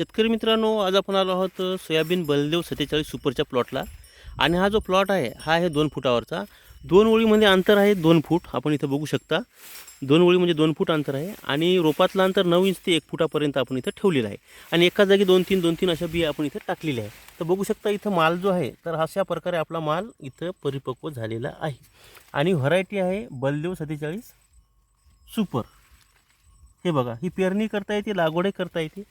शेतकरी मित्रांनो आज आपण आलो आहोत सोयाबीन बलदेव सत्तेचाळीस सुपरच्या प्लॉटला. आणि हा जो प्लॉट आहे हा आहे दोन फुटावरचा. दोन ओळीमध्ये अंतर आहे दोन फूट आपण इथं बघू शकता. दोन ओळी म्हणजे दोन फूट अंतर आहे. आणि रोपातलं अंतर नऊ इंच ते एक फुटापर्यंत आपण इथं ठेवलेलं आहे. आणि एका जागी दोन तीन दोन तीन अशा बिया आपण इथं टाकलेल्या आहे तर बघू शकता इथं माल जो आहे तर अशा प्रकारे आपला माल इथं परिपक्व झालेला आहे. आणि व्हरायटी आहे बलदेव सत्तेचाळीस सुपर. हे बघा ही पेरणी करता येते लागवडही करता येते.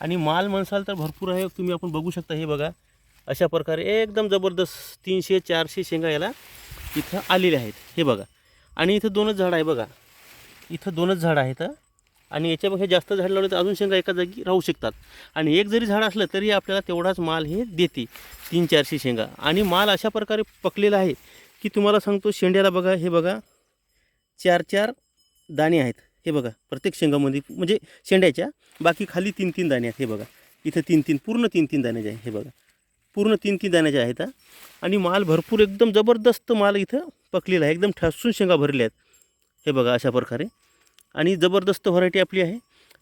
आणि माल म्हणसाल तर भरपूर आहे. तुम्ही आपण बघू शकता हे बघा. अशा प्रकारे एकदम जबरदस्त तीनशे चारशे शेंगा याला इथं आलेल्या आहेत. हे बघा. आणि इथं दोनच झाडं आहे बघा. इथं दोनच झाडं आहेत. आणि याच्यापेक्षा जास्त झाड लावले तर अजून शेंगा एका जागी राहू शकतात. आणि एक जरी झाड असलं तरी आपल्याला तेवढाच माल हे देते. तीन चारशे शेंगा. आणि माल अशा प्रकारे पकलेला आहे की तुम्हाला सांगतो शेंड्याला बघा हे बघा. चार चार दाणे आहेत. हे बघा प्रत्येक शेंगामध्ये म्हणजे शेंड्याच्या बाकी खाली तीन तीन दाणे आहेत हे बघा. इथं तीन तीन पूर्ण तीन तीन दाण्याचे आहे हे बघा. पूर्ण तीन तीन दाण्याचे आहेत आणि माल भरपूर एकदम जबरदस्त माल इथं पकलेला आहे. एकदम ठसून शेंगा भरल्या आहेत. हे बघा अशा प्रकारे. आणि जबरदस्त व्हरायटी आपली आहे.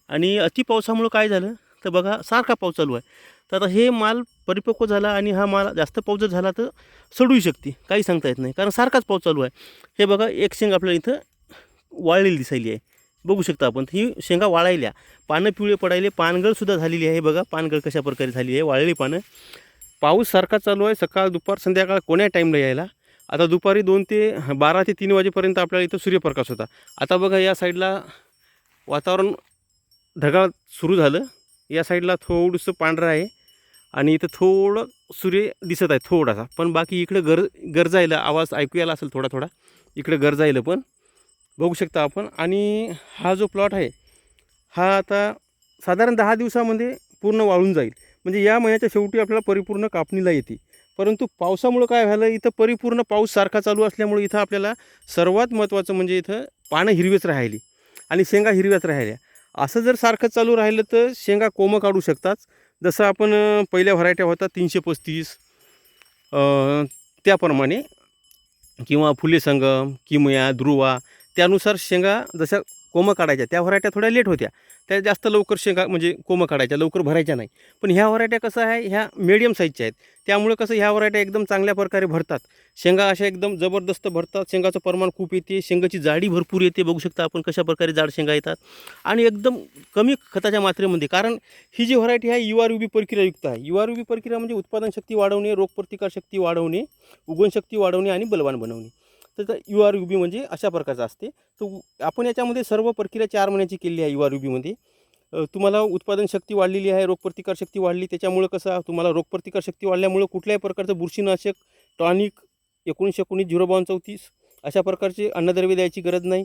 आणि अति पावसामुळं काय झालं? तर बघा सारखा पाऊस चालू आहे. तर आता हे माल परिपक्व झाला आणि हा माल जास्त पाऊस जर झाला तर सडूही शकते. काही सांगता येत नाही. कारण सारखाच पाऊस चालू आहे. हे बघा एक शेंग आपल्याला इथं वाळलेली दिसायली आहे. बघू शकता आपण. ही शेंगा वाळायल्या. पानं पिवळे पडायले. पानगळसुद्धा झालेली आहे बघा. पानगळ कशा प्रकारे झाली आहे. वाळलेली पानं. पाऊस सारखा चालू आहे. सकाळ दुपार संध्याकाळ कोण्या टाईमला यायला? आता दुपारी दोन ते बारा ते तीन वाजेपर्यंत आपल्याला इथं सूर्यप्रकाश होता. आता बघा या साईडला वातावरण ढगाळ सुरू झालं. या साईडला थोडंसं पांढरं आहे आणि इथं थोडं सूर्य दिसत आहे थोडासा. पण बाकी इकडं गर गरजायला आवाज ऐकू यायला असेल थोडा थोडा इकडं गरजायला पण. बघू शकता आपण. आणि हा जो प्लॉट आहे हा आता साधारण दहा दिवसामध्ये पूर्ण वाळून जाईल. म्हणजे या महिन्याच्या शेवटी आपल्याला परिपूर्ण कापणीला येते. परंतु पावसामुळं काय झालं इथं परिपूर्ण पाऊस सारखा चालू असल्यामुळे इथं आपल्याला सर्वात महत्त्वाचं म्हणजे इथं पानं हिरवेच राहिली आणि शेंगा हिरव्याच राहिल्या. असं जर सारखं चालू राहिलं तर शेंगा कोमं काढू शकतात. जसं आपण पहिल्या व्हरायट्या होता तीनशे पस्तीस त्याप्रमाणे किंवा फुले संगम किमया ध्रुवा त्यानुसार शेंगा जशा कोमं काढायच्या त्या व्हरायट्या थोड्या लेट होत्या. त्या जास्त लवकर शेंगा म्हणजे कोमं काढायच्या लवकर भरायच्या नाही. पण ह्या व्हरायट्या कसं आहे ह्या मिडियम साईजच्या आहेत. त्यामुळे कसं ह्या व्हरायट्या एकदम चांगल्या प्रकारे भरतात. शेंगा अशा एकदम जबरदस्त भरतात. शेंगाचं प्रमाण खूप येते. शेंगाची जाडी भरपूर येते. बघू शकता आपण कशा प्रकारे जाड शेंगा येतात. आणि एकदम कमी खताच्या मात्रेमध्ये कारण ही जी व्हरायटी आहे यू आर यू बी प्रक्रियायुक्त आहे. यू आर यू बी प्रक्रिया म्हणजे उत्पादन शक्ती वाढवणे रोगप्रतिकार शक्ती वाढवणे उगवणशक्ती वाढवणे आणि बलवान बनवणे. तर यू आर यू बी म्हणजे अशा प्रकारचं असते. तर आपण याच्यामध्ये सर्व प्रक्रिया चार महिन्याची केली आहे यू आर यू बीमध्ये तुम्हाला उत्पादन शक्ती वाढलेली आहे रोगप्रतिकार शक्ती वाढली त्याच्यामुळं कसं तुम्हाला रोगप्रतिकार शक्ती वाढल्यामुळं कुठल्याही प्रकारचं बुरशीनाशक टॉनिक एकोणीसशे एकोणीस झिरो बावन्न चौतीस अशा प्रकारचे अन्नद्रव्य द्यायची गरज नाही.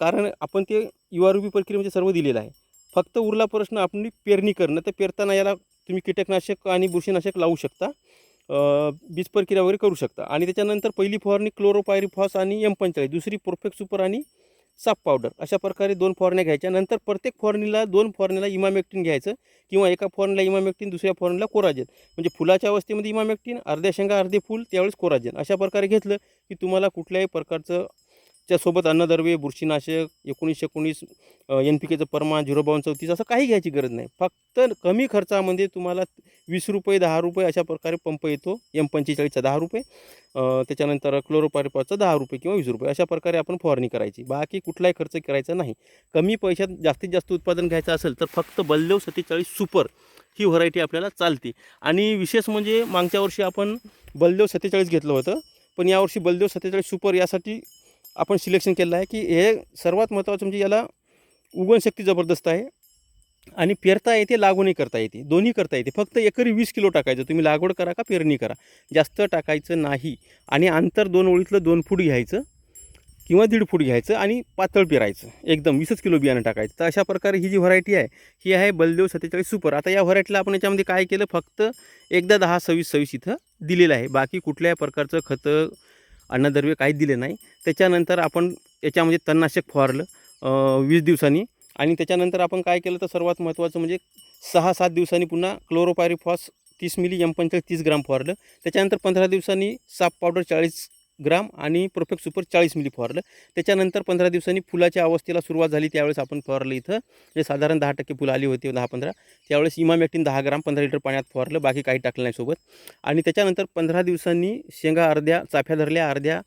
कारण आपण ते यू आर बी प्रक्रियेमध्ये सर्व दिलेलं आहे. फक्त उरला प्रश्न आपण पेरणी करणं तर पेरताना याला तुम्ही कीटकनाशक आणि बुरशीनाशक लावू शकता. बीज प्रक्रिया वगैरे करू शकता. आणि त्याच्यानंतर पहिली फवारणी क्लोरोपायरिफॉस आणि एम पंचाळीस दुसरी परफेक्ट सुपर आणि साप पावडर अशा प्रकारे दोन फवारण्या घ्यायच्या. नंतर प्रत्येक फवारणीला दोन फवारणीला इमामेक्टिन घ्यायचं किंवा एका फवारणीला इमामेक्टिन दुसऱ्या फवारणीला कोराजेन म्हणजे फुलाच्या अवस्थेमध्ये इमामेक्टिन अर्ध्या शेंगा अर्धे फुल त्यावेळेस कोराजेन अशा प्रकारे घेतलं की तुम्हाला कुठल्याही प्रकारचं त्यासोबत अन्नद्रव्ये बुरशीनाशक एकोणीसशे एकोणीस एन पी केचं प्रमाण झिरो बावन्न चौतीस असं काही घ्यायची गरज नाही. फक्त कमी खर्चामध्ये तुम्हाला वीस रुपये दहा रुपये अशा प्रकारे पंप येतो एम पंचेचाळीसचा दहा रुपये त्याच्यानंतर क्लोरोपारिपाचा दहा रुपये किंवा वीस रुपये अशा प्रकारे आपण फवारणी करायची. बाकी कुठलाही खर्च करायचा नाही. कमी पैशात जास्तीत जास्त उत्पादन घ्यायचं असेल तर फक्त बलदेव सत्तेचाळीस सुपर ही व्हरायटी आपल्याला चालते. आणि विशेष म्हणजे मागच्या वर्षी आपण बलदेव सत्तेचाळीस घेतलं होतं पण यावर्षी बलदेव सत्तेचाळीस सुपर यासाठी आपण सिलेक्शन केलं आहे की हे सर्वात महत्त्वाचं म्हणजे याला उगवणशक्ती जबरदस्त आहे आणि पेरता येते लागवणी करता येते दोन्ही करता येते. फक्त एकरी वीस किलो टाकायचं. तुम्ही लागवड करा का पेरणी करा. जास्त टाकायचं नाही. आणि अंतर दोन ओळीतलं दोन फूट घ्यायचं किंवा दीड फूट घ्यायचं आणि पातळ पेरायचं. एकदम वीसच किलो बियाणं टाकायचं. तर अशा प्रकारे ही जी व्हरायटी आहे ही आहे बलदेव सत्तेचाळीस सुपर आता या व्हरायटीला आपण याच्यामध्ये काय केलं? फक्त एकदा दहा सव्वीस सव्वीस इथं दिलेलं आहे. बाकी कुठल्याही प्रकारचं खतं अन्नद्रव्य काहीच दिले नाही. त्याच्यानंतर आपण याच्यामध्ये तणनाशक फवारलं वीस दिवसांनी. आणि त्याच्यानंतर आपण काय केलं तर सर्वात महत्त्वाचं म्हणजे सहा सात दिवसांनी पुन्हा क्लोरोपायरिफॉस तीस मिली एम पंचाळीस तीस ग्राम फवारलं. त्याच्यानंतर पंधरा दिवसांनी साप पावडर चाळीस ग्राम आणि परफेक्ट सुपर चाळीस मिली फवारलं. त्याच्यानंतर पंधरा दिवसांनी फुलाच्या अवस्थेला सुरुवात झाली. त्यावेळेस आपण फवारलं इथं. म्हणजे साधारण दहा टक्के फुलं आली होती दहा पंधरा. त्यावेळेस इमामॅक्टिन दहा ग्राम पंधरा लिटर पाण्यात फवारलं. बाकी काही टाकलं नाही सोबत. आणि त्याच्यानंतर पंधरा दिवसांनी शेंगा अर्ध्या चाफ्या धरल्या अर्ध्या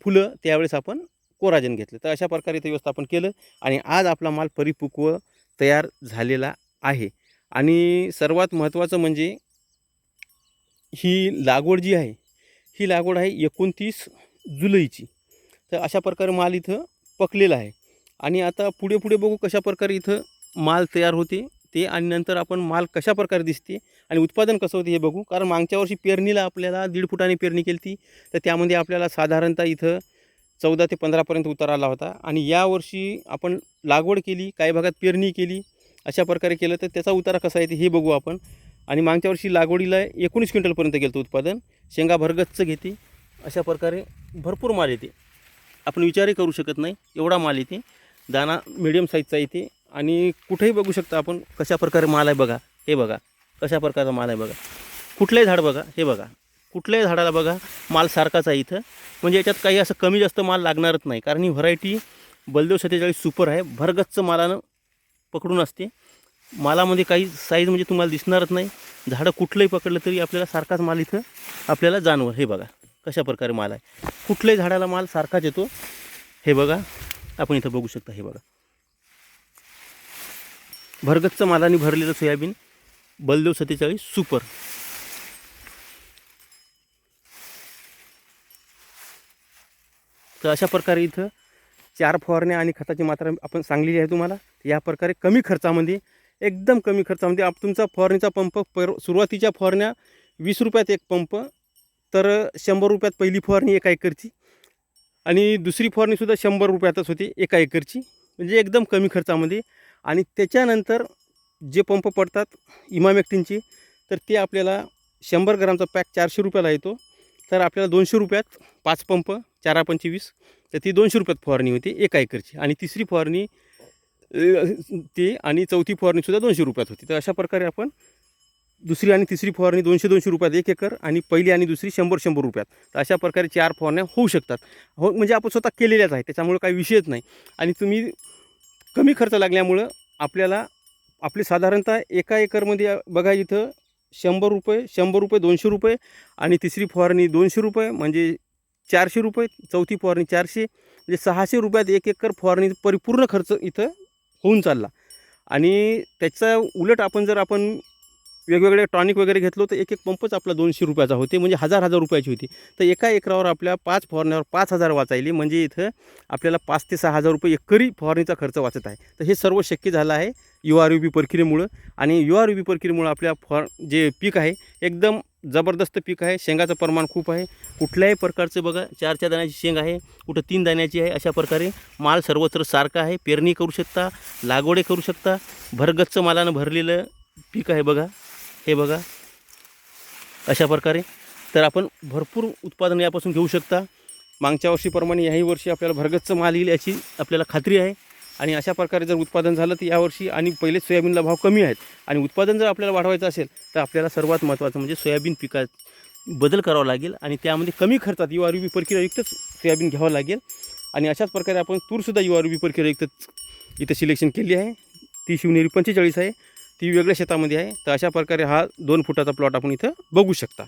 फुलं त्यावेळेस आपण कोराजन घेतलं. तर अशा प्रकारे ते व्यवस्थापन केलं आणि आज आपला माल परिपक्व तयार झालेला आहे. आणि सर्वात महत्त्वाचं म्हणजे ही लागवड जी आहे ही लागवड आहे एकोणतीस जुलैची. तर अशा प्रकारे माल इथं पकलेला आहे. आणि आता पुढे पुढे बघू कशा प्रकारे इथं माल तयार होते. ते आणि नंतर आपण माल कशा प्रकारे दिसते आणि उत्पादन कसं होते हे बघू. कारण मागच्या वर्षी पेरणीला आपल्याला दीड फुटाने पेरणी केली ती तर त्यामध्ये आपल्याला साधारणतः इथं चौदा ते पंधरापर्यंत उतार आला होता. आणि यावर्षी आपण लागवड केली काही भागात पेरणी केली अशा प्रकारे केलं. तर त्याचा उतारा कसा येते हे बघू आपण. आणि मागच्या वर्षी लागवडीला एकोणीस क्विंटलपर्यंत गेलं उत्पादन. शेंगा भरगच्च घेते. अशा प्रकारे भरपूर माल येते. आपण विचारही करू शकत नाही एवढा माल येते. दाना मिडियम साईजचा येते. आणि कुठेही बघू शकता आपण कशा प्रकारे माल आहे बघा. हे बघा. कशा प्रकारचा माल आहे बघा. कुठलंही झाड बघा. हे बघा. कुठल्याही झाडाला बघा माल सारखाच आहे इथं. म्हणजे याच्यात काही असं कमी जास्त माल लागणारच नाही. कारण ही व्हरायटी बलदेव सत्तेचाळीस सुपर आहे. भरगच्च मालानं पकडून असते. मालामध्ये काही साईज म्हणजे तुम्हाला दिसणारच नाही. झाडं कुठलंही पकडलं तरी आपल्याला सारखाच माल इथं आपल्याला जाणवं हे बघा कशा प्रकारे माल आहे. कुठल्याही झाडाला माल सारखाच येतो. हे बघा आपण इथं बघू शकता हे बघा. भरगच्च मालाने भरलेलं सोयाबीन बलदेव सत्तेचाळीस सुपर. तर अशा प्रकारे इथं चार फवारण्या आणि खताची मात्रा आपण सांगलेली आहे तुम्हाला. या प्रकारे कमी खर्चामध्ये एकदम कमी खर्चामध्ये. म्हणजे आप तुमचा फवारणीचा पंप पर सुरुवातीच्या फवारण्या वीस रुपयात एक पंप तर शंभर रुपयात पहिली फवारणी एका एकरची आणि दुसरी फवारणीसुद्धा शंभर रुपयातच होती एका एकरची. म्हणजे एकदम कमी खर्चामध्ये. आणि त्याच्यानंतर जे पंप पडतात इमामेक्टिनचे तर ते आपल्याला शंभर ग्रामचा पॅक चारशे रुपयाला येतो. तर आपल्याला दोनशे रुपयात पाच पंप चारा पंचवीस तर ती दोनशे रुपयात फवारणी होती एका एकरची. आणि तिसरी फवारणी ती आणि चौथी फवारणीसुद्धा दोनशे रुपयात होती. तर अशा प्रकारे आपण दुसरी आणि तिसरी फवारणी दोनशे दोनशे रुपयात एक एकर आणि पहिली आणि दुसरी शंभर शंभर रुपयात. तर अशा प्रकारे चार फवारण्या होऊ शकतात. हो म्हणजे आपण स्वतः केलेल्याच आहे त्याच्यामुळे काही विषयच नाही. आणि तुम्ही कमी खर्च लागल्यामुळं आपल्याला आपले साधारणतः एका एकरमध्ये बघा इथं शंभर रुपये शंभर रुपये दोनशे रुपये आणि तिसरी फवारणी दोनशे रुपये म्हणजे चारशे रुपये चौथी फवारणी चारशे म्हणजे सहाशे रुपयात एक एकर फवारणी परिपूर्ण खर्च इथं होऊन चालला. आणि त्याचा उलट आपण जर आपण वेगवेगळे टॉनिक वगैरे घेतलो तर एक एक पंपच आपला दोनशे रुपयाचा होते. म्हणजे हजार हजार रुपयाची होती. तर एका एकरावर आपल्या पाच फवारण्यावर पाच हजार वाचायली. म्हणजे इथं आपल्याला पाच ते सहा हजार रुपये एकरी फवारणीचा खर्च वाचत आहे. तर हे सर्व शक्य झालं आहे. यू आर यू बी प्रक्रियेमुळं. आणि यू आर यू बी प्रक्रियेमुळं आपल्या फॉर जे पीक आहे एकदम जबरदस्त पीक आहे. शेंगाचं प्रमाण खूप आहे. कुठल्याही प्रकारचं बघा चार चार दाण्याची शेंग आहे. कुठं तीन दाण्याची आहे अशा प्रकारे माल सर्वत्र सारखा आहे. पेरणी करू शकता लागवडे करू शकता. भरगच्च मालानं भरलेलं पीक आहे बघा. हे बघा. अशा प्रकारे. तर आपण भरपूर उत्पादन यापासून घेऊ शकता. मागच्या वर्षीप्रमाणे याही वर्षी आपल्याला भरगच्च माल येईल याची आपल्याला खात्री आहे. आणि अशा प्रकारे जर उत्पादन झालं तर यावर्षी आणि पहिले सोयाबीनला भाव कमी आहेत. आणि उत्पादन जर आपल्याला वाढवायचं असेल तर आपल्याला सर्वात महत्त्वाचं म्हणजे सोयाबीन पिकात बदल करावा लागेल आणि त्यामध्ये कमी खर्चात यू आर बी प्रक्रियायुक्तच सोयाबीन घ्यावं लागेल. आणि अशाच प्रकारे आपण तूरसुद्धा यू आर बी प्रक्रियायुक्तच इथं सिलेक्शन केली आहे. ती शिवनेरी पंचेचाळीस आहे. ती वेगळ्या शेतामध्ये आहे. तर अशा प्रकारे हा दोन फुटाचा प्लॉट आपण इथं बघू शकता.